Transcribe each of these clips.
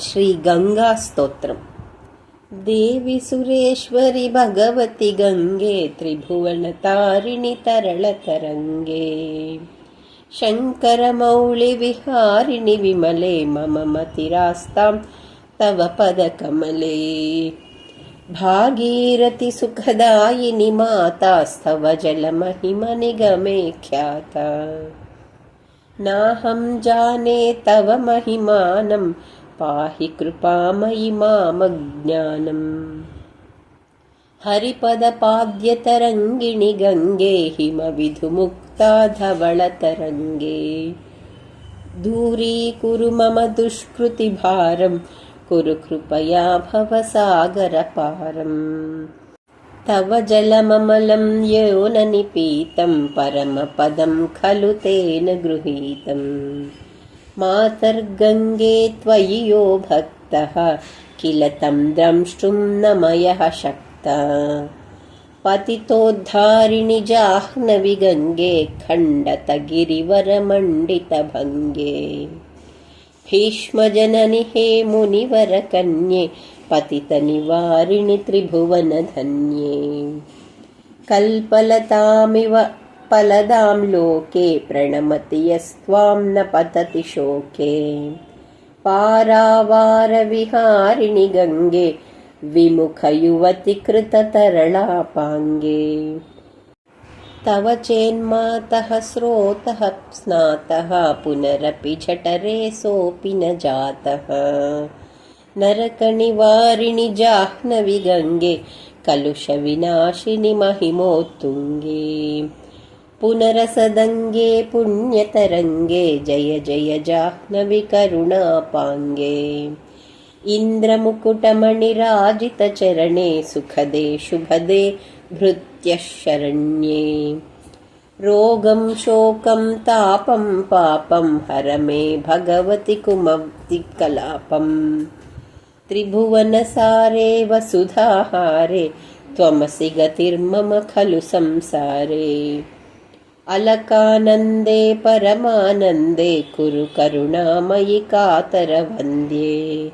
श्रीगङ्गास्तोत्रम्। देवि सुरेश्वरि भगवति गङ्गे त्रिभुवनतारिणि तरळतरङ्गे शङ्करमौळिविहारिणि विमले मम मतिरास्तां तव पदकमले। भागीरथिसुखदायिनि मातास्तव जलमहिमनिगमे ख्याता। नाहं जाने तव महिमानं पाहि कृपामयि मामज्ञानम्। हरिपदपाद्यतरङ्गिणि गङ्गे हिमविधुमुक्ता धवळतरङ्गे दूरीकुरु मम दुष्कृतिभारं कुरु कृपया भवसागरपारम्। तव जलममलं यो न निपीतं परमपदं खलु तेन गृहीतम् मातर्गङ्गे त्वयि यो भक्तः किल तं द्रंष्टुं न मयः शक्ता। पतितोद्धारिणि जाह्नवि गङ्गे खण्डतगिरिवरमण्डितभङ्गे भीष्मजननि हे मुनिवरकन्ये पतितनिवारिणि त्रिभुवनधन्ये कल्पलतामिव फलदां लोके प्रणमति यस्त्वां न पतति शोके पारावारविहारिणि गङ्गे विमुखयुवति कृततरलापाङ्गे तव चेन्मातः स्रोतः स्नातः पुनरपि झटरे सोऽपि न जातः नरकनिवारिणि जाह्नवि गङ्गे कलुषविनाशिनि महिमोत्तुङ्गे पुनरसदङ्गे पुण्यतरङ्गे जय जय जाह्नवि करुणापाङ्गे। इन्द्रमुकुटमणिराजितचरणे सुखदे शुभदे भृत्यः शरण्ये रोगं शोकं तापं पापं हर मे भगवति कुमतिकलापम् त्रिभुवनसारे वसुधाहारे त्वमसि गतिर्मम खलु संसारे अलकानन्दे परमानन्दे कुरु करुणामयि कातरवन्द्ये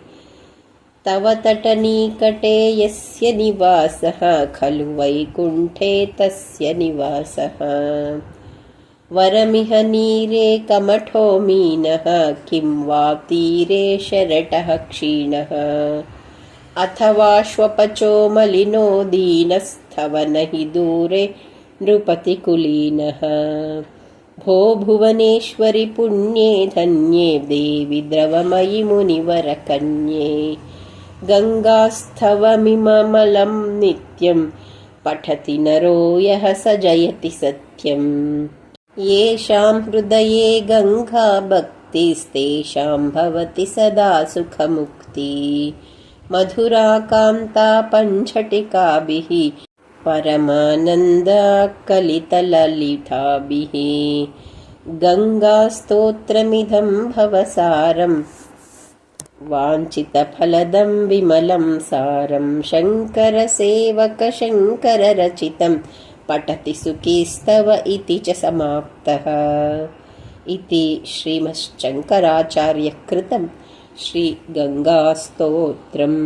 तव तटनिकटे यस्य निवासः खलु वैकुण्ठे तस्य निवासः। वरमिह नीरे कमठो मीनः किं वा तीरे शरटः क्षीणः। अथवाश्वपचो मलिनो दीनस्थव न हि दूरे नृपतिकुलीनः। भो भुवनेश्वरि पुण्ये धन्ये देवि द्रवमयि मुनिवरकन्ये। गङ्गास्थवमिममलं नित्यं पठति नरो यः स जयति सत्यम्। येषां हृदये गङ्गा भक्तिस्तेषां भवति सदा सुखमुक्ति। मधुरा कान्ता पञ्चटिकाभिः परमानन्दकलितललिताभिः। गङ्गास्तोत्रमिदं भवसारम् वाञ्छितफलदं विमलं सारं शङ्करसेवकशङ्कररचितं पठति सुखीस्तव इति च समाप्तः। इति श्रीमश्शङ्कराचार्यकृतं श्रीगङ्गास्तोत्रम्